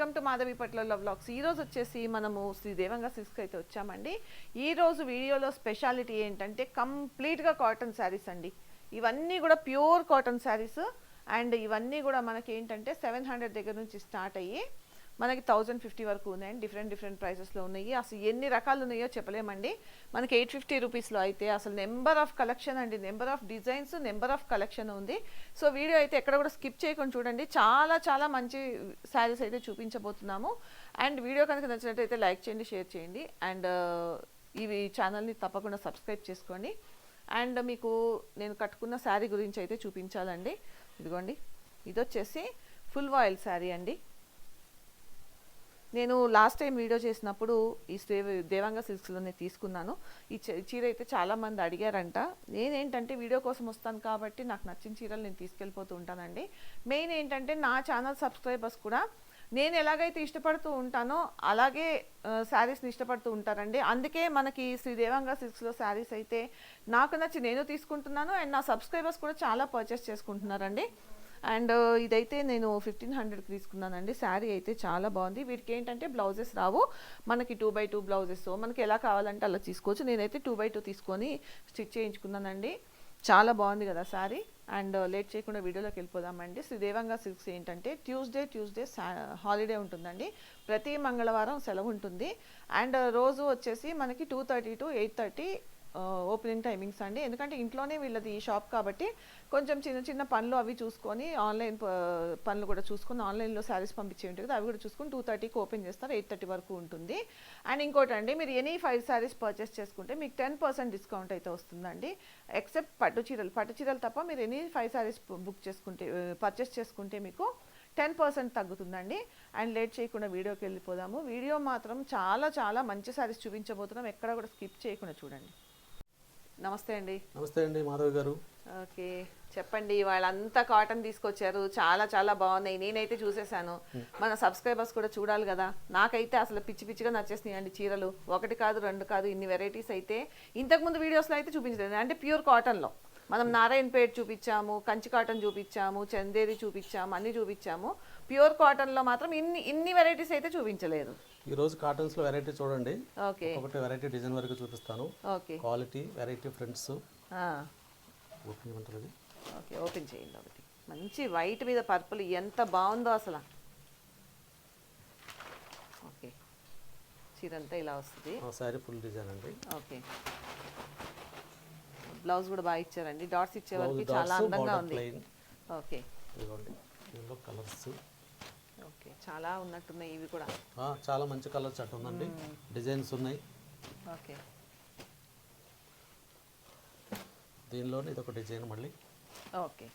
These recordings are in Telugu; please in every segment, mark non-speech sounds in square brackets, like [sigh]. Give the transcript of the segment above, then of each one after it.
వెల్కమ్ టు మాధవి పట్ల వ్లాగ్స్ ఈ రోజు వచ్చేసి మనము శ్రీ దేవంగా అయితే వచ్చామండి. ఈ రోజు వీడియోలో స్పెషాలిటీ ఏంటంటే కంప్లీట్గా కాటన్ శారీస్ అండి. ఇవన్నీ కూడా ప్యూర్ కాటన్ శారీస్. అండ్ ఇవన్నీ కూడా మనకి ఏంటంటే సెవెన్ హండ్రెడ్ దగ్గర నుంచి స్టార్ట్ అయ్యి మనకి థౌజండ్ ఫిఫ్టీ వరకు ఉన్నాయండి డిఫరెంట్ డిఫరెంట్ ప్రైసెస్లో ఉన్నాయి. అసలు ఎన్ని రకాలు ఉన్నాయో చెప్పలేమండి. మనకి ఎయిట్ ఫిఫ్టీ రూపీస్లో అయితే అసలు నెంబర్ ఆఫ్ కలెక్షన్ అండి. Number of designs number of collection ఉంది. సో వీడియో అయితే ఎక్కడ కూడా స్కిప్ చేయకుండా చూడండి. చాలా చాలా మంచి శారీస్ అయితే చూపించబోతున్నాము. అండ్ వీడియో కనుక నచ్చినట్టయితే లైక్ చేయండి షేర్ చేయండి. అండ్ uh, ఇవి ఛానల్ని తప్పకుండా సబ్స్క్రైబ్ చేసుకోండి. అండ్ మీకు నేను కట్టుకున్న శారీ గురించి అయితే చూపించాలండి. ఇదిగోండి. ఇది వచ్చేసి ఫుల్ వాయిల్ శారీ అండి. నేను లాస్ట్ టైం వీడియో చేసినప్పుడు ఈ స్టే దేవాంగ సిల్క్స్లోనే తీసుకున్నాను. ఈ చీర అయితే చాలామంది అడిగారంట. నేనేంటంటే వీడియో కోసం వస్తాను కాబట్టి నాకు నచ్చిన చీరలు నేను తీసుకెళ్ళిపోతూ ఉంటానండి. మెయిన్ ఏంటంటే నా ఛానల్ సబ్స్క్రైబర్స్ కూడా నేను ఎలాగైతే ఇష్టపడుతూ ఉంటానో అలాగే శారీస్ని ఇష్టపడుతూ ఉంటారండి. అందుకే మనకి శ్రీ దేవాంగ సిల్క్స్లో శారీస్ అయితే నాకు నచ్చి నేను తీసుకుంటున్నాను. అండ్ నా సబ్స్క్రైబర్స్ కూడా చాలా పర్చేస్ చేసుకుంటున్నారండి. అండ్ uh, ఇదైతే నేను ఫిఫ్టీన్ హండ్రెడ్కి తీసుకున్నానండి. శారీ అయితే చాలా బాగుంది. వీటికి ఏంటంటే బ్లౌజెస్ రావు. మనకి టూ బై టూ బ్లౌజెస్. మనకి ఎలా కావాలంటే అలా తీసుకోవచ్చు. నేనైతే టూ బై టూ తీసుకొని స్టిచ్ చేయించుకున్నానండి. చాలా బాగుంది కదా శారీ. అండ్ uh, లేట్ చేయకుండా వీడియోలోకి వెళ్ళిపోదామండి. శ్రీదేవంగా సిల్క్స్ ఏంటంటే ట్యూస్డే ట్యూస్డే హాలిడే ఉంటుందండి. ప్రతి మంగళవారం సెలవు ఉంటుంది. అండ్ uh, రోజు వచ్చేసి మనకి two thirty to eight thirty opening timings అండి. ఎందుకంటే ఇంట్లోనే వీళ్ళది ఈ షాప్ కాబట్టి కొంచెం చిన్న చిన్న పనులు అవి చూసుకొని ఆన్లైన్ పనులు కూడా చూసుకొని ఆన్లైన్లో శారీస్ పంపించే ఉంటాయి కదా అవి కూడా చూసుకొని టూ థర్టీకి ఓపెన్ చేస్తారు ఎయిట్ థర్టీ వరకు ఉంటుంది. అండ్ ఇంకోటి అండి మీరు ఎనీ ఫైవ్ శారీస్ పర్చేస్ చేసుకుంటే మీకు టెన్ పర్సెంట్ డిస్కౌంట్ అయితే వస్తుందండి. ఎక్సెప్ట్ పట్టు చీరలు. పట్టు చీరలు తప్ప మీరు ఎనీ ఫైవ్ శారీస్ బుక్ చేసుకుంటే పర్చేస్ చేసుకుంటే మీకు టెన్ పర్సెంట్ తగ్గుతుందండి. అండ్ లేట్ చేయకుండా వీడియోకి వెళ్ళిపోదాము. వీడియో మాత్రం చాలా చాలా మంచి శారీస్ చూపించబోతున్నాం. ఎక్కడ కూడా స్కిప్ చేయకుండా చూడండి. నమస్తే అండి. నమస్తే అండి మాధవ్ గారు. ఓకే చెప్పండి వాళ్ళంతా కాటన్ తీసుకొచ్చారు. చాలా చాలా బాగున్నాయి. నేనైతే చూసేసాను మన సబ్స్క్రైబర్స్ కూడా చూడాలి కదా. నాకైతే అసలు పిచ్చి పిచ్చిగా నచ్చేసినాయి అండి చీరలు. ఒకటి కాదు రెండు కాదు ఇన్ని వెరైటీస్ అయితే ఇంతకుముందు వీడియోస్లో అయితే చూపించలేదు. అంటే ప్యూర్ కాటన్లో. మనం నారాయణపేట్ చూపించాము కంచి కాటన్ చూపించాము చందేరి చూపించాము అన్ని చూపించాము. ప్యూర్ కాటన్లో మాత్రం ఇన్ని ఇన్ని వెరైటీస్ అయితే చూపించలేదు. ఈ రోజు కాటన్స్లో వెరైటీ చూడండి. ఓకే. ఒకటి వెరైటీ డిజైన్ వరకు చూపిస్తాను. ఓకే. క్వాలిటీ వెరైటీ ఫ్రెండ్స్ ఆ, ఓపెన్ అది? ఓకే ఓపెన్ చేయండి ఒకటి. మంచి వైట్ మీద పర్పుల్ ఎంత బాగుందో అసలు. ఓకే. చీర అంతా ఇలా వస్తుంది. శారీ ఫుల్ డిజైన్ అండి. ఓకే. బ్లౌజ్ కూడా బాగా ఇచ్చారండి. డాట్స్ ఇచ్చే బ్లౌజ్ వరకు చాలా అందంగా ఉంది. ఓకే. ఇదిగోండి. దీనిలో కలర్స్ ఓకే చాలా ఉన్నట్టున్నాయి ఇవి కూడా. చాలా మంచి కలర్స్ అటు ఉందండి. డిజైన్స్ ఉన్నాయి. ఓకే. దీనిలోనే ఇది ఒక డిజైన్ మళ్ళీ. ఓకే.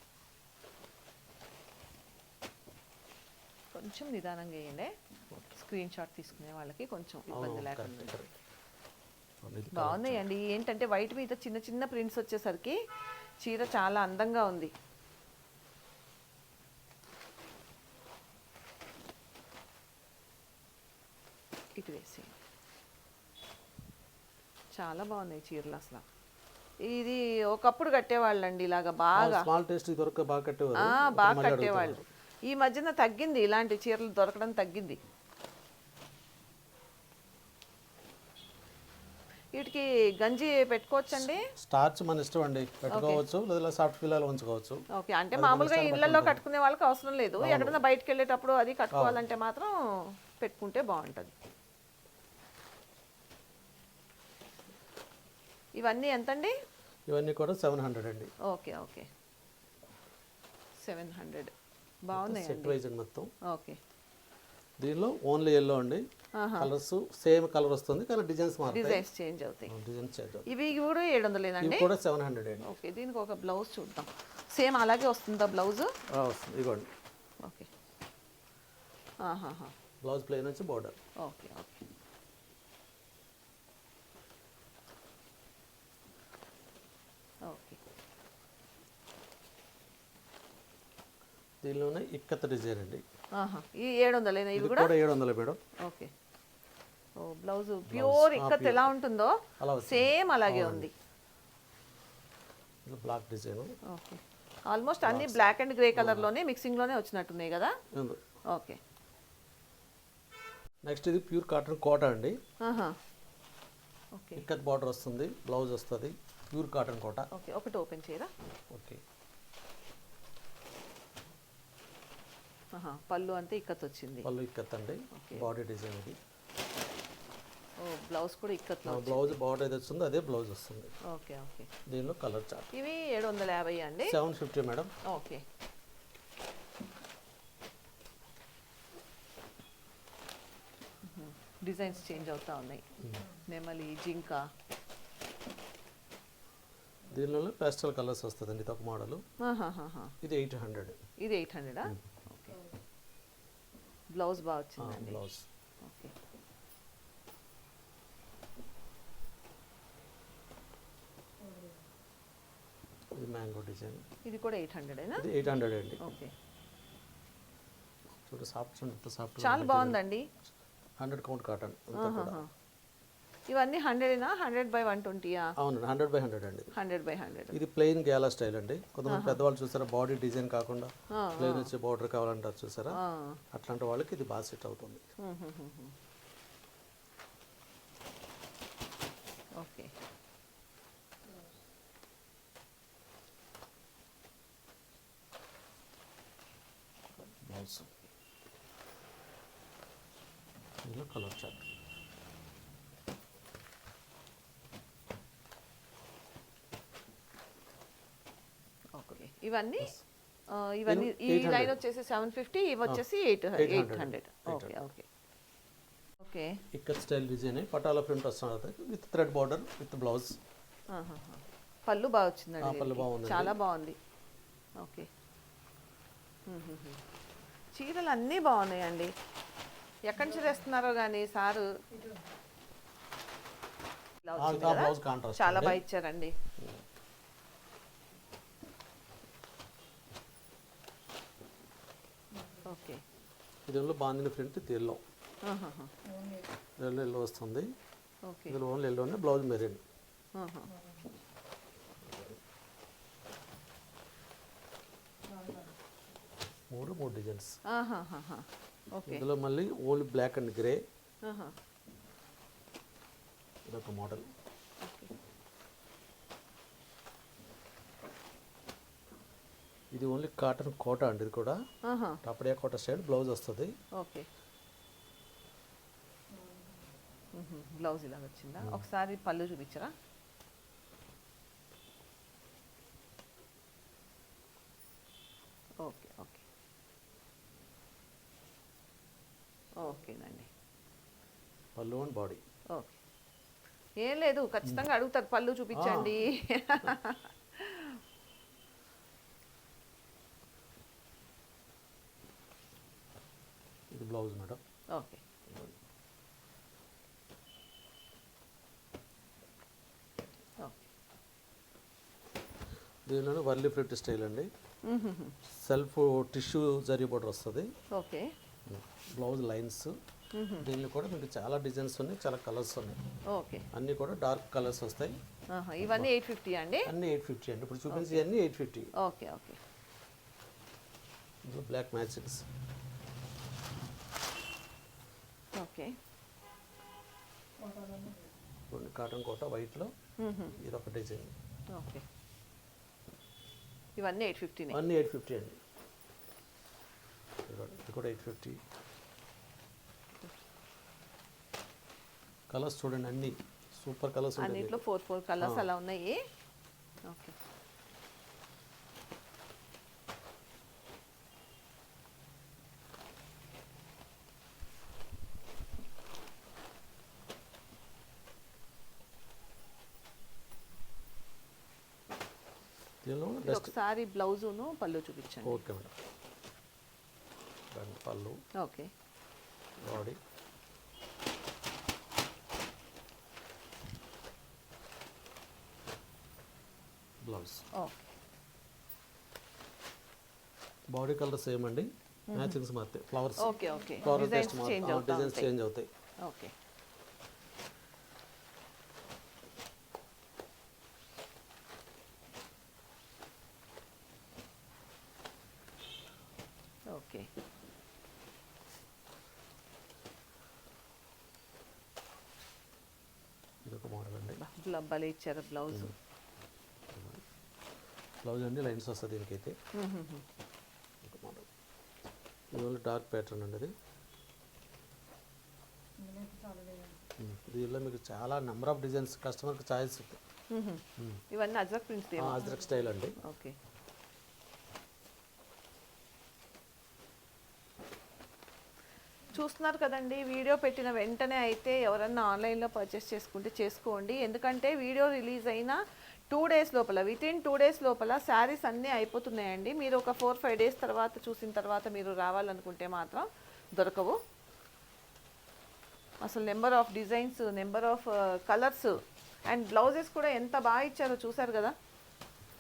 కొంచెం నిదానంగా వేయండి. స్క్రీన్ షాట్ తీసుకునే వాళ్ళకి కొంచెం ఇబ్బంది లేకుండా బాగున్నాయండి. ఏంటంటే వైట్ మీద చిన్న చిన్న ప్రింట్స్ వచ్చేసరికి చీర చాలా అందంగా ఉంది. ఇటు వేసి చాలా బాగున్నాయి చీరలు అసలు. ఇది ఒకప్పుడు కట్టేవాళ్ళండి ఇలాగా బాగా. స్మాల్ టేస్ట్ బాగా ఇప్పుడు బాగా కట్టేవాళ్ళు. ఈ మధ్యన తగ్గింది ఇలాంటి చీరలు దొరకడం తగ్గింది. వీటికి గంజి పెట్టుకోవచ్చండి? స్టార్చ్ మన ఇష్టం అండి. పెట్టుకోవచ్చు లేదా సాఫ్ట్ ఫిల్లాలు ఉంచుకోవచ్చు. ఓకే అంటే మామూలుగా ఇళ్ళలో కట్టుకునే వాళ్ళకి అవసరం లేదు. ఎక్కడైనా బయటకు వెళ్ళేటప్పుడు అది కట్టుకోవాలంటే మాత్రం పెట్టుకుంటే బాగుంటుంది. ఇవన్నీ ఎంతండి? ఇవన్నీ కూడా సెవెన్ హండ్రెడ్ అండి. Okay okay. Seven hundred. బాగున్నాయండి. సెట్ వైజ్ అండి మొత్తం. ఓకే. దీనిలో ఓన్లీ ఎల్లో అండి. కలర్స్ సేమ్ కలర్ వస్తుంది కానీ డిజైన్స్ మారుతాయి. డిజైన్స్ చేంజ్ అవుతాయి. డిజైన్స్ చేంజ్ అవుతాయి. ఇవి కూడా ఏడు వందలేనండి ఇవి కూడా సెవెన్ హండ్రెడ్ అండి. ఓకే దీనికి ఒక బ్లౌజ్ చూద్దాం. సేమ్ అలాగే వస్తుందా బ్లౌజ్? వస్తుంది. ఇదిగోండి ఓకే. బ్లౌజ్ ప్లెయిన్ వచ్చి బోర్డర్. Okay okay. దీనిలోనే ఇక్కత డిజైన్ అండి. ఈ ఏడు వందలేనా ఇవి ఇది కూడా? ఏడు వందల మేడం. ఓకే. ఓ బ్లౌజ్ ప్యూర్ ఇక్కత్ ఎలా ఉంటుందో సేమ్ అలాగే ఉంది. Black design. ఓకే. ఆల్మోస్ట్ అన్ని బ్లాక్ అండ్ గ్రే కలర్లోనే మిక్సింగ్లోనే వచ్చినట్టున్నాయి కదా? ఓకే. నెక్స్ట్ ఇది ప్యూర్ కాటన్ కోట అండి. ఓకే. ఇక్కత్ బార్డర్ వస్తుంది బ్లౌజ్ వస్తుంది ప్యూర్ కాటన్ కోట. ఓకే ఒకటి ఓపెన్ చేయరా? ఓకే. పళ్ళు అంతే ఇక్కత్ వచ్చింది పళ్ళు ఇక్కత్ అండి. బాడీ డిజైన్ ఇది. ఓ బ్లౌజ్ కూడా ఇక్కత్లో బ్లౌజ్ బార్డర్ ఏది వస్తుందో అదే బ్లౌజ్ వస్తుంది. Okay okay. దీనిలో కలర్ చార్ట్. ఇవి ఏడు వందల యాభై అండి? Seven fifty madam. Okay. Designs change అవుతా ఉన్నాయి. నెమలి జింక. దీనిలో పేస్టల్ కలర్స్ వస్తుందండి ఇది ఒక మోడల్. ఇది ఎయిట్ హండ్రెడ్. ఇది ఎయిట్ హండ్రెడా? బ్లౌజ్ బాగా వచ్చిందండి. బ్లౌజ్. ఓకే. ఇది మ్యాంగో డిజైన్. ఇది కూడా ఎయిట్ హండ్రెడేనా ఇది ఎయిట్ హండ్రెడ్ అండి. ఓకే. చూడు సాఫ్ట్ సాఫ్ట్ చాలా బాగుందండి. Hundred count cotton. ఇవన్నీ హండ్రెడేనా హండ్రెడ్ బై వన్ ట్వంటీయా? అవునండి హండ్రెడ్ బై హండ్రెడ్ అండి. Hundred by hundred. ఇది ప్లెయిన్ గేలా స్టైల్ అండి. కొంతమంది పెద్దవాళ్ళు చూసారా బాడీ డిజైన్ కాకుండా ప్లెయిన్ వచ్చే బార్డర్ కావాలంటారు చూసారా? అట్లాంటి వాళ్ళకి ఇది బాగా సెట్ అవుతుంది. ఓకే. కలర్ చార్ట్ ఓకే ఇవన్నీ ఇవన్నీ ఈ 800. లైన్ వచ్చేసి సెవెన్ ఫిఫ్టీ ఇవి వచ్చేసి eight eight 800. Hundred okay okay okay ఇక్కడ స్టైల్ డిజైన్ పటాల ప్రింట్ వస్తుంది with thread border with blouse. పళ్ళు బాగా వచ్చిందండి పళ్ళు. బాగుందండి. చాలా బాగుంది. ఓకే. చీరలు అన్నీ బాగున్నాయండి. ఎక్కడి నుంచి తెస్తున్నారో కానీ సారు చాలా బాగా ఇచ్చారండి ఓకే ఇదిలో బాగుంది ప్రింట్ ఇది ఎల్లో. ఎల్లో వస్తుంది. ఓకే. ఇందులో ఓన్లీ ఎల్లోనే బ్లౌజ్ మెరీన్. మూడు మూడు డిజైన్స్. ఇందులో మళ్ళీ ఓన్లీ బ్లాక్ అండ్ గ్రే. ఇదొక మోడల్. ఇది ఓన్లీ కాటన్ కోట అండి ఇది కూడా. టపడియా కోట స్టైల్ బ్లౌజ్ వస్తుంది. ఓకే. బ్లౌజ్ ఇలా వచ్చిందా? ఒకసారి పళ్ళు చూపించరా? Okay okay. ఓకేనండి. పళ్ళు అండ్ బాడీ ఓకే. ఏం లేదు ఖచ్చితంగా అడుగుతారు పళ్ళు చూపించండి ఇది బ్లౌజ్ మేడం. ఓకే. దీనిలోనే వర్లీ ప్రింట్ స్టైల్ అండి. సెల్ఫ్ టిష్యూ జరీ బోర్డర్ వస్తుంది. ఓకే. Blouse lines. దీనిలో కూడా మీకు చాలా డిజైన్స్ ఉన్నాయి చాలా కలర్స్ ఉన్నాయి. ఓకే. అన్నీ కూడా డార్క్ కలర్స్ వస్తాయి. ఇవన్నీ ఎయిట్ ఫిఫ్టీ అండి? అన్నీ ఎయిట్ ఫిఫ్టీ అండి. ఇప్పుడు చూపించి అన్నీ eight fifty. Okay okay. Black matchings okay. కొన్ని కాటన్ కోట వైట్లో. ఇది ఒక డిజైన్. ఓకే. ఇవన్నీ ఎయిట్ ఫిఫ్టీనే? అన్నీ ఎయిట్ ఫిఫ్టీ అండి. ఇది కూడా ఎయిట్ ఫిఫ్టీ. కలర్స్ చూడండి అన్నీ. సూపర్ కలర్స్ అన్నిట్లో ఫోర్ ఫోర్ కలర్స్ అలా ఉన్నాయి? ఓకే దీనిలో ఇది డస్ట్ ఒకసారి బ్లౌజును పళ్ళు చూపించండి. Okay madam. పళ్ళు. Okay. Body. Blouse. Okay. Body colour same అండి. మ్యాచింగ్స్ మారుతాయి flowers. Okay okay. Flower designs change అవుతాయి. ఓకే. బ్ల- భలే ఇచ్చారు బ్లౌజ్. బ్లౌజ్ అండి లైన్స్ వస్తుంది దీనికైతే. ఇదివల్ల డార్క్ ప్యాటర్న్ అండి అది. దీనిలో మీకు చాలా నెంబర్ ఆఫ్ డిజైన్స్ కస్టమర్కి ఛాయిస్ ఇవన్నీ అజ్రక్ ప్రింట్స్ అజ్రక్ స్టైల్ అండి. ఓకే. చూస్తున్నారు కదండి వీడియో పెట్టిన వెంటనే అయితే ఎవరన్నా ఆన్లైన్లో పర్చేస్ చేసుకుంటే చేసుకోండి. ఎందుకంటే వీడియో రిలీజ్ అయిన టూ డేస్ లోపల విత్ ఇన్ టూ డేస్ లోపల శారీస్ అన్నీ అయిపోతున్నాయండి. మీరు ఒక ఫోర్ ఫైవ్ డేస్ తర్వాత చూసిన తర్వాత మీరు రావాలనుకుంటే మాత్రం దొరకవు. అసలు number of designs number of colours and blouses కూడా ఎంత బాగా ఇచ్చారో చూసారు కదా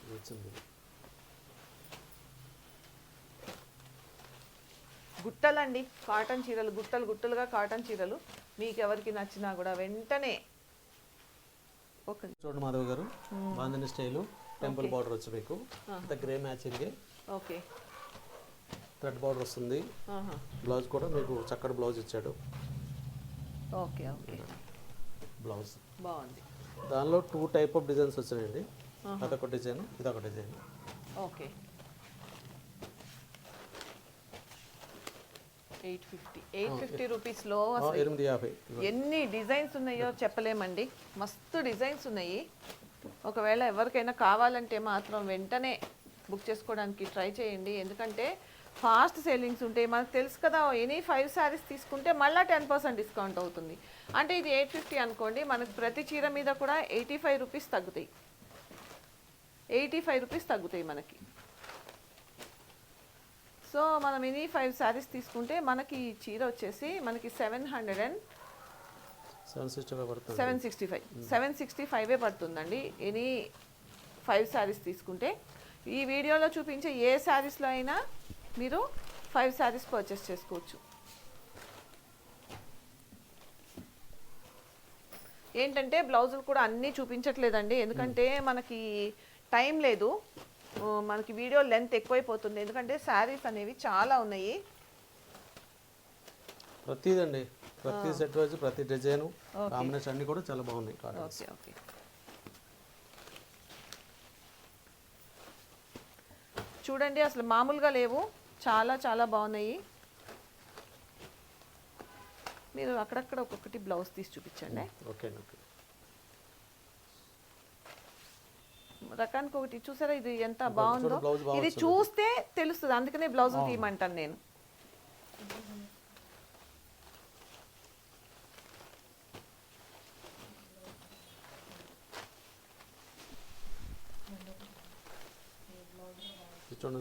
ఇది వచ్చింది గుట్టలండి. కాటన్ చీరలు గుట్టలు గుట్టలుగా కాటన్ చీరలు. మీకు ఎవరికి నచ్చినా కూడా వెంటనే ఒక చూడండి మాధవ్ గారు బాంధని స్టైలు టెంపుల్ బార్డర్ వచ్చి మీకు. Grey matching. Okay. Thread border వస్తుంది. బ్లౌజ్ కూడా మీకు చక్కటి బ్లౌజ్ ఇచ్చాడు. Okay okay. బ్లౌజ్. బాగుంది. దానిలో టూ టైప్ ఆఫ్ డిజైన్స్ వచ్చినాయండి. అదొక డిజైన్ ఇదొక design. Okay. Eight fifty eight fifty రూపీస్లో ఎనిమిది యాభై. ఎన్ని డిజైన్స్ ఉన్నాయో చెప్పలేమండి. మస్తు డిజైన్స్ ఉన్నాయి. ఒకవేళ ఎవరికైనా కావాలంటే మాత్రం వెంటనే బుక్ చేసుకోవడానికి ట్రై చేయండి. ఎందుకంటే ఫాస్ట్ సేలింగ్స్ ఉంటాయి మనకు తెలుసు కదా ఎనీ ఫైవ్ శారీస్ తీసుకుంటే మళ్ళీ టెన్ పర్సెంట్ డిస్కౌంట్ అవుతుంది. అంటే ఇది ఎయిట్ ఫిఫ్టీ అనుకోండి మనకు ప్రతి చీర మీద కూడా ఎయిటీ ఫైవ్ రూపీస్ తగ్గుతాయి. ఎయిటీ ఫైవ్ రూపీస్ తగ్గుతాయి మనకి. సో మనం ఎనీ ఫైవ్ శారీస్ తీసుకుంటే మనకి ఈ చీర వచ్చేసి మనకి seven hundred and seven sixty five పడుతుంది. Seven sixty five seven sixty ఫైవే పడుతుందండి. ఎనీ ఫైవ్ శారీస్ తీసుకుంటే ఈ వీడియోలో చూపించే ఏ శారీస్లో అయినా మీరు ఫైవ్ శారీస్ పర్చేస్ చేసుకోవచ్చు. ఏంటంటే బ్లౌజులు కూడా అన్నీ చూపించట్లేదండి. ఎందుకంటే మనకి టైం లేదు. మనకి వీడియో లెంత్ ఎక్కువైపోతుంది. ఎందుకంటే శారీస్ అనేవి చాలా ఉన్నాయి. ప్రతిదండి. ప్రతి సెట్ వచ్చి ప్రతి డిజైన్ కాంబినేషన్ అన్ని కూడా చాలా బాగున్నాయి ఓకే ఓకే. చూడండి అసలు మామూలుగా లేవు. చాలా చాలా బాగున్నాయి. మీరు అక్కడక్కడ ఒక్కొక్కటి బ్లౌజ్ తీసి చూపించండి. Okay okay. రకానికి ఒకటి చూసారా? ఇది ఎంత బాగుందో? ఇది చూస్తే తెలుస్తుంది. అందుకనే బ్లౌజ్ తీయమంటాను నేను.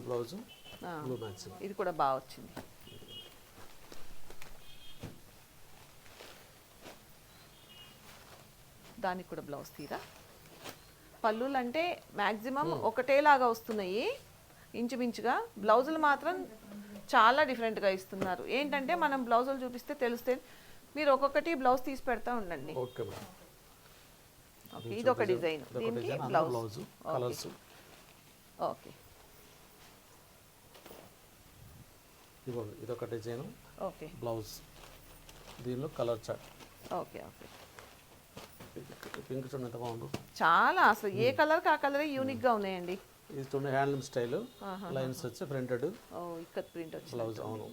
బ్లౌజ్. ఇది కూడా బాగా వచ్చింది. దానికి కూడా బ్లౌజ్ తీరా? పళ్ళులు అంటే మ్యాక్సిమం ఒకటేలాగా వస్తున్నాయి ఇంచుమించుగా. బ్లౌజులు మాత్రం చాలా డిఫరెంట్గా ఇస్తున్నారు. ఏంటంటే మనం బ్లౌజులు చూపిస్తే తెలిస్తే మీరు ఒక్కొక్కటి బ్లౌజ్ తీసి పెడతా ఉండండి. ఇది ఒక డిజైన్. దీనికి బ్లౌజ్. ఓకే. ఇదిగోండి ఇదొక డిజైన్. ఓకే. బ్లౌజ్. దీనిలో colour chart. Okay okay. Pink చూడండి ఎంత బాగుందో. చాలా అసలు ఏ కలర్కి ఆ కలరే యూనిక్గా ఉన్నాయండి. ఇది చూడండి హ్యాండ్లూమ్ స్టైల్ లైన్స్ వచ్చి ప్రింటెడ్. ఓ ఇక్కత్ ప్రింట్ వచ్చింది బ్లౌజ్ అవును.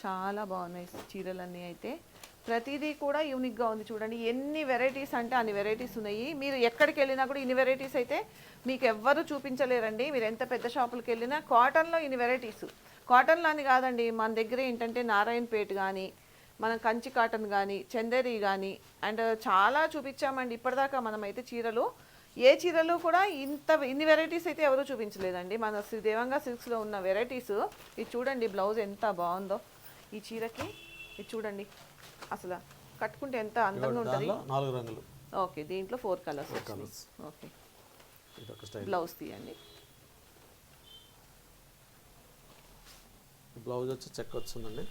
చాలా బాగున్నాయి చీరలన్నీ అయితే. ప్రతిదీ కూడా యూనిక్గా ఉంది చూడండి. ఎన్ని వెరైటీస్ అంటే అన్ని వెరైటీస్ ఉన్నాయి. మీరు ఎక్కడికి వెళ్ళినా కూడా ఇన్ని వెరైటీస్ అయితే మీకు ఎవ్వరు చూపించలేరండి. మీరు ఎంత పెద్ద షాపులకు వెళ్ళినా కాటన్లో ఇన్ని వెరైటీస్ కాటన్లో అని కాదండి. మన దగ్గర ఏంటంటే నారాయణపేట కానీ మనం కంచి కాటన్ కానీ చందేరి కానీ అండ్ చాలా చూపించామండి. ఇప్పటిదాకా మనమైతే చీరలు. ఏ చీరలు కూడా ఇంత ఇన్ని వెరైటీస్ అయితే ఎవరూ చూపించలేదండి. మన శ్రీ దేవంగా సిల్క్స్లో ఉన్న వెరైటీస్ ఇది చూడండి బ్లౌజ్ ఎంత బాగుందో. ఈ చీరకి ఇది చూడండి. అసలు కట్టుకుంటే ఎంత అందంగా ఉంటుంది? నాలుగు రంగులు. ఓకే దీంట్లో four colours colours. Okay. Blouse తీయండి. బ్లౌజ్ వచ్చి చెక్ వస్తుందండి.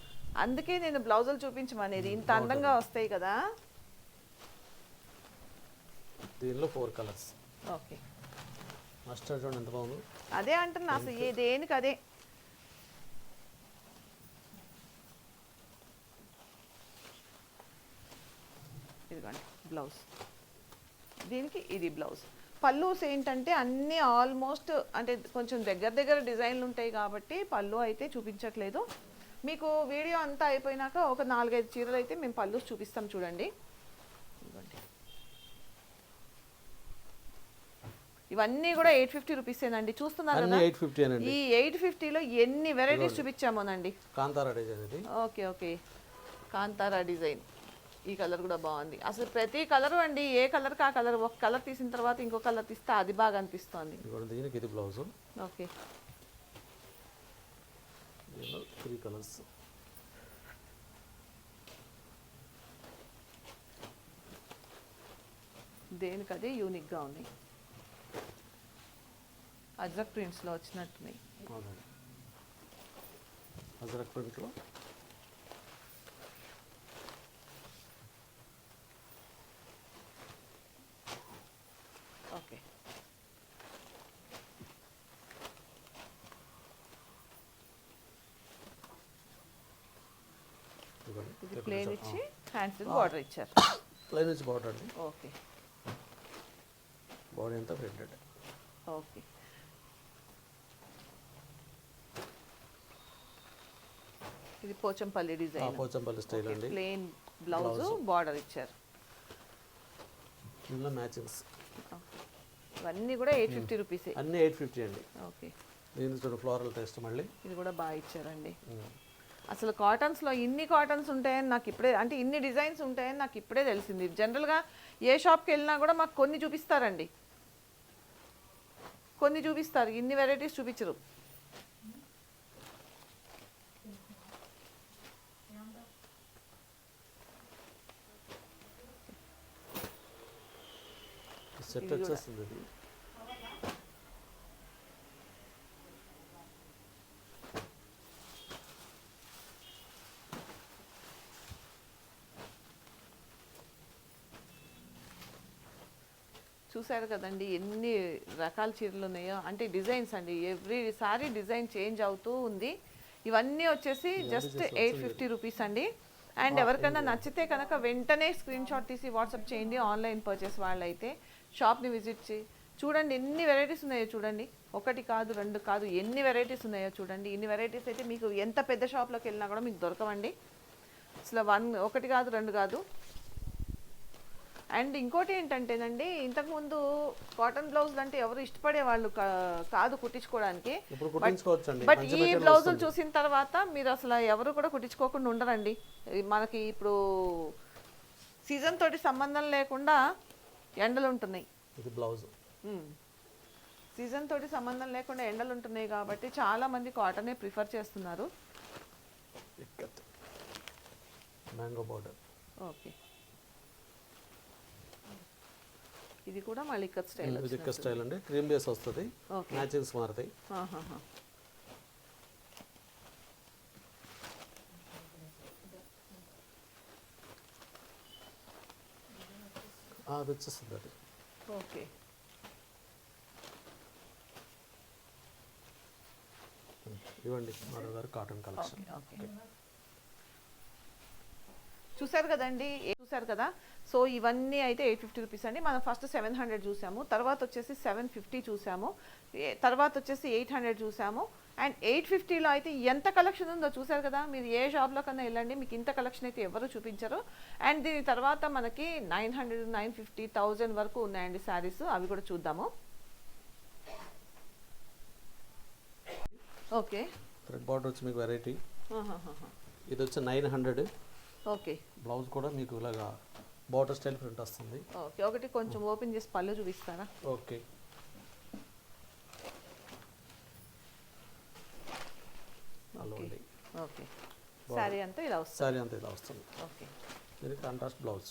అందుకే నేను బ్లౌజులు చూపించమనేది. ఇంత అందంగా వస్తాయి కదా. దీనిలో ఫోర్ కలర్స్. ఓకే. మస్టర్డ్ చూడండి ఎంత బాగుంది. అదే అంటున్నా అసలు. దేనికి అదే ఇదిగోండి బ్లౌజ్. దీనికి ఇది బ్లౌజ్. పల్లూస్ ఏంటంటే అన్నీ ఆల్మోస్ట్ అంటే కొంచెం దగ్గర దగ్గర డిజైన్లు ఉంటాయి కాబట్టి పళ్ళు అయితే చూపించట్లేదు. మీకు వీడియో అంతా అయిపోయినాక ఒక నాలుగైదు చీరలు అయితే మేము పళ్ళు చూపిస్తాం చూడండి. ఇవన్నీ కూడా ఎయిట్ ఫిఫ్టీ రూపీసేనండి చూస్తున్నారు కదా? ఎయిట్ ఫిఫ్టీ అనండి ఈ ఎయిట్ ఫిఫ్టీలో ఎన్ని varieties చూపించామోనండి? Kantara design okay okay. Kantara design. ఈ కలర్ కూడా బాగుంది. అసలు ప్రతి కలర్ అండి ఏ కలర్కి ఆ కలర్ ఒక కలర్ తీసిన తర్వాత ఇంకో కలర్ తీస్తే అది బాగా అనిపిస్తోంది. దీనికి ఇది బ్లౌజ్. ఓకే. Three colours. దేనికి అదే యూనిక్గా ఉన్నాయి అజ్రక్ ప్రింట్స్లో వచ్చినట్టున్నాయి. అజరక్ ప్రింట్లో ఓకే ఇది [coughs] ప్లేన్ ఇచ్చి హ్యాండ్స్ బార్డర్ ఇచ్చారు. ప్లైన్ వచ్చి బార్డర్ అండి. ఓకే. బాడీ అంతా ప్రింటెడ్. ఓకే. ఇది పోచంపల్లి డిజైన్. పోచంపల్లి స్టైల్ అండి. ప్లేన్ బ్లౌజ్ బార్డర్ ఇచ్చారు. దీనిలో మ్యాచింగ్స్. ఇవన్నీ కూడా ఎయిట్ ఫిఫ్టీ రూపీసే. అన్నీ ఎయిట్ ఫిఫ్టీ అండి. ఓకే. దీనికి చూడండి ఫ్లోరల్ టెస్ట్ మళ్ళీ. ఇది కూడా బాగా ఇచ్చారండి. అసలు కాటన్స్లో ఇన్ని కాటన్స్ ఉంటాయని నాకు ఇప్పుడే అంటే ఇన్ని డిజైన్స్ ఉంటాయని నాకు ఇప్పుడే తెలిసింది. జనరల్గా ఏ షాప్కి వెళ్ళినా కూడా మాకు కొన్ని చూపిస్తారండి. కొన్ని చూపిస్తారు. ఇన్ని వెరైటీస్ చూపించరు. సెట్ వచ్చేస్తుంది. చూశారు కదండి ఎన్ని రకాల చీరలు ఉన్నాయో. అంటే డిజైన్స్ అండి ఎవ్రీ సారీ డిజైన్ చేంజ్ అవుతూ ఉంది. ఇవన్నీ వచ్చేసి జస్ట్ ఎయిట్ ఫిఫ్టీ రూపీస్ అండి. అండ్ ఎవరికైనా నచ్చితే కనుక వెంటనే స్క్రీన్ షాట్ తీసి వాట్సాప్ చేయండి ఆన్లైన్ పర్చేస్ వాళ్ళైతే. షాప్ని విజిట్ చేయి చూడండి ఎన్ని వెరైటీస్ ఉన్నాయో చూడండి. ఒకటి కాదు రెండు కాదు ఎన్ని వెరైటీస్ ఉన్నాయో చూడండి. ఇన్ని వెరైటీస్ అయితే మీకు ఎంత పెద్ద షాప్లోకి వెళ్ళినా కూడా మీకు దొరకవండి. అసలు వన్ ఒకటి కాదు రెండు కాదు. అండ్ ఇంకోటి ఏంటంటేనండి ఇంతకుముందు కాటన్ బ్లౌజులు అంటే ఎవరు ఇష్టపడే వాళ్ళు కాదు కుట్టించుకోవడానికి. బట్ ఈ బ్లౌజులు. చూసిన తర్వాత మీరు అసలు ఎవరు కూడా కుట్టించుకోకుండా ఉండరండి. మనకి ఇప్పుడు సీజన్ తోటి సంబంధం లేకుండా ఎండలు ఉంటున్నాయి. ఇది బ్లౌజ్. సీజన్ తోటి సంబంధం లేకుండా ఎండలు ఉంటున్నాయి కాబట్టి చాలా మంది కాటనే ప్రిఫర్ చేస్తున్నారు. Mango border okay. ఇది కూడా మళ్ళీ ఇక్కత్ స్టైల్ ఇది ఇక్క స్టైల్ అండి. క్రీమ్ బేస్ వస్తుంది. మ్యాచింగ్స్ మారుతాయి. అది వచ్చేస్తుంది అది. ఓకే. ఇవ్వండి మరో గారు కాటన్ కలెక్షన్ ఓకే ఓకే. చూసారు కదండి? ఏ- చూసారు కదా? సో ఇవన్నీ అయితే ఎయిట్ ఫిఫ్టీ రూపీస్ అండి. మనం ఫస్ట్ సెవెన్ హండ్రెడ్ చూసాము. తర్వాత వచ్చేసి సెవెన్ ఫిఫ్టీ చూసాము. తర్వాత వచ్చేసి ఎయిట్ హండ్రెడ్ చూసాము. అండ్ ఎయిట్ ఫిఫ్టీలో అయితే ఎంత కలెక్షన్ ఉందో చూసారు కదా? మీరు ఏ షాప్లో కన్నా వెళ్ళండి. మీకు ఇంత కలెక్షన్ అయితే ఎవరు చూపించరు. అండ్ దీని తర్వాత మనకి nine hundred nine fifty thousand వరకు ఉన్నాయండి శారీస్. అవి కూడా చూద్దాము. ఓకే. బార్డర్ వచ్చి మీకు వెరైటీ. ఇది వచ్చి నైన్ హండ్రెడ్. ఓకే. బ్లౌజ్ కూడా మీకు ఇలాగా బార్డర్ స్టైల్ ప్రింట్ వస్తుంది. ఓకే ఒకటి కొంచెం ఓపెన్ చేసి పళ్ళు చూపిస్తారా? ఓకే. ఓకే శారీ అంతా ఇలా వస్తుంది. శారీ అంతా ఇలా వస్తుంది. ఓకే. దీనికి కాంట్రాస్ట్ బ్లౌజ్.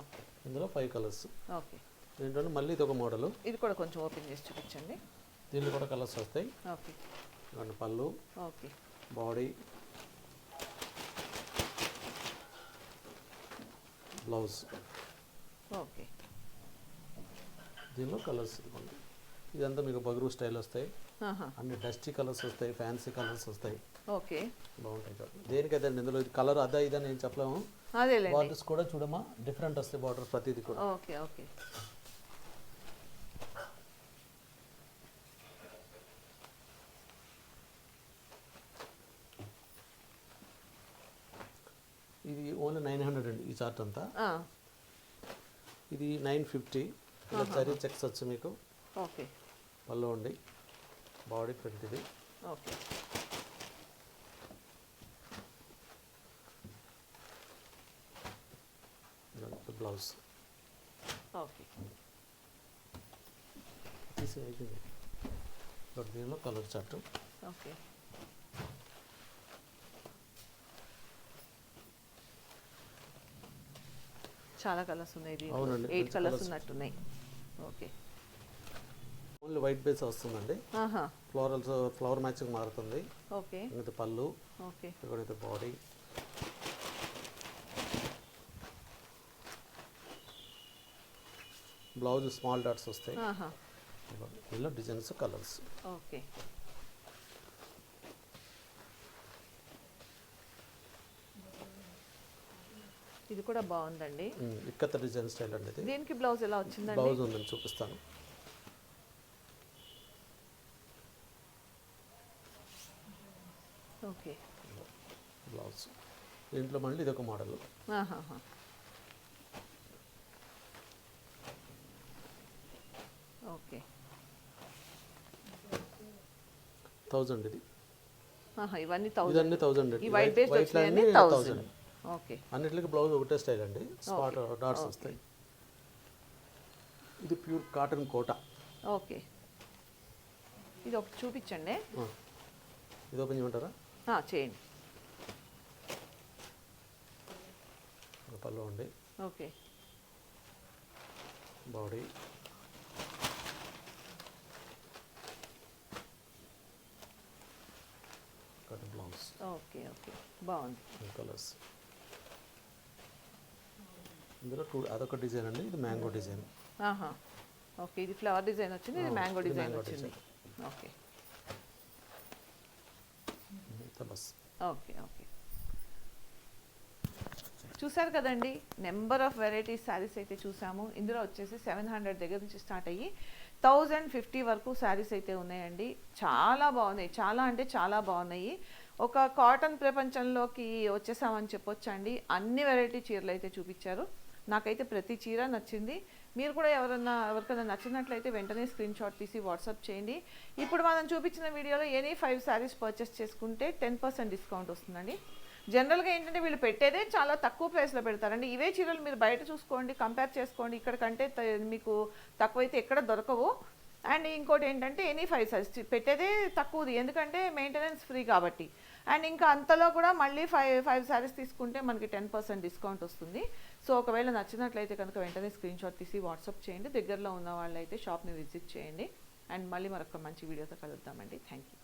ఓకే. ఇందులో ఫైవ్ కలర్స్ ఓకే. ఏంటంటే మళ్ళీ ఇది ఒక మోడల్. ఇది కూడా కొంచెం ఓపెన్ చేసి చూపించండి. దీనిలో కూడా కలర్స్ వస్తాయి. ఓకే. ఇవ్వండి పళ్ళు. ఓకే. బాడీ. బ్లౌజ్. ఓకే. దీనిలో కలర్స్ ఇదిగోండి ఇదంతా మీకు బగరు స్టైల్ వస్తాయి. అన్ని డస్టీ కలర్స్ వస్తాయి ఫ్యాన్సీ కలర్స్ వస్తాయి. ఓకే. బాగుంటాయి కదా దేనికైతే అండి ఇందులో ఇది కలర్ అదా ఇదని నేను చెప్పలేము. బార్డర్స్ కూడా చూడమా డిఫరెంట్ వస్తాయి బార్డర్ ప్రతిదీ కూడా. ఓకే ఓకే ఇది ఓన్లీ నైన్ హండ్రెడ్ అండి ఈ చార్ట్ అంతా. ఇది నైన్ ఫిఫ్టీ. చరీ చెక్స్ వచ్చి మీకు. ఓకే. పళ్ళు ఉండి బాడీ ప్రింట్ ఇది. ఓకే. బ్లౌజ్. ఓకే. దీనిలో కలర్ చార్ట్. ఓకే. చాలా కలర్స్ ఉన్నాయి ఎయిట్ కలర్స్. ఉన్నట్టున్నాయి. ఓకే. ఓన్లీ వైట్ బేస్ వస్తుందండి. ఆహా. ఫ్లోరల్స్ ఫ్లవర్ మ్యాచింగ్ మారుతుంది. ఓకే. ఇది పళ్ళు. ఓకే. ఇది బాడీ. బ్లౌజ్ స్మాల్ డాట్స్ వస్తాయి. ఆహా. ఇందులో డిజైన్స్ కలర్స్. ఓకే. ఇది కూడా బాగుందండి. ఇక్కత్త డిజైన్ స్టైల్ అండి ఇది. దీనికి బ్లౌజ్ ఎలా వచ్చిందండి? బ్లౌజ్ ఉందని చూపిస్తాను. ఓకే. బ్లౌజ్. దీంట్లో మళ్ళీ ఇది ఒక మోడల్. ఓకే. థౌజండ్ ఇది. ఆహా, ఇవన్నీ థౌజండ్. ఇదన్నీ థౌజండ్ ఈ వైట్ బేస్డ్ థౌజండ్. ఓకే. అన్నిటికీ బ్లౌజ్ ఒకటే స్టైల్ అండి. స్పాట్ డాట్స్ వస్తాయి. ఇది ప్యూర్ కాటన్ కోట. ఓకే. ఇది ఒకటి చూపించండి. ఇది ఓపెన్ చేయమంటారా? చేయండి. పళ్ళు ఉండి. Okay. Body cut blouse okay okay. బాగుంది. కలర్స్ ఇందులో టూ అదొక డిజైన్ అండి ఇది మ్యాంగో డిజైన్. ఆహా. ఓకే ఇది ఫ్లవర్ డిజైన్ వచ్చింది ఇది మ్యాంగో డిజైన్ వచ్చింది. ఓకే. బస్. Okay okay. చూసారు కదండి నెంబర్ ఆఫ్ వెరైటీస్ శారీస్ అయితే చూసాము. ఇందులో వచ్చేసి సెవెన్ హండ్రెడ్ దగ్గర నుంచి స్టార్ట్ అయ్యి థౌజండ్ ఫిఫ్టీ వరకు శారీస్ అయితే ఉన్నాయండి. చాలా బాగున్నాయి చాలా అంటే చాలా బాగున్నాయి. ఒక కాటన్ ప్రపంచంలోకి వచ్చేసామని చెప్పొచ్చండి. అన్ని వెరైటీ చీరలు అయితే చూపించారు. నాకైతే ప్రతి చీర నచ్చింది. మీరు కూడా ఎవరన్నా ఎవరికైనా నచ్చినట్లయితే వెంటనే స్క్రీన్ షాట్ తీసి వాట్సాప్ చేయండి. ఇప్పుడు మనం చూపించిన వీడియోలో ఎనీ ఫైవ్ శారీస్ పర్చేస్ చేసుకుంటే టెన్ పర్సెంట్ డిస్కౌంట్ వస్తుందండి. జనరల్గా ఏంటంటే వీళ్ళు పెట్టేదే చాలా తక్కువ ప్రైస్లో పెడతారండి. ఇవే చీరలు మీరు బయట చూసుకోండి కంపేర్ చేసుకోండి. ఇక్కడ కంటే మీకు తక్కువైతే ఎక్కడ దొరకవు. అండ్ ఇంకోటి ఏంటంటే ఎనీ ఫైవ్ సైజ్ పెట్టేదే తక్కువది. ఎందుకంటే మెయింటెనెన్స్ ఫ్రీ కాబట్టి. అండ్ ఇంకా అంతలో కూడా మళ్ళీ ఫైవ్ ఫైవ్ శారీస్ తీసుకుంటే మనకి టెన్ పర్సెంట్ డిస్కౌంట్ వస్తుంది. సో ఒకవేళ నచ్చినట్లయితే కనుక వెంటనే స్క్రీన్ షాట్ తీసి వాట్సాప్ చేయండి. దగ్గరలో ఉన్న వాళ్ళైతే షాప్ని విజిట్ చేయండి. అండ్ మళ్ళీ మరొక మంచి వీడియోతో కలుద్దామండి. Thank you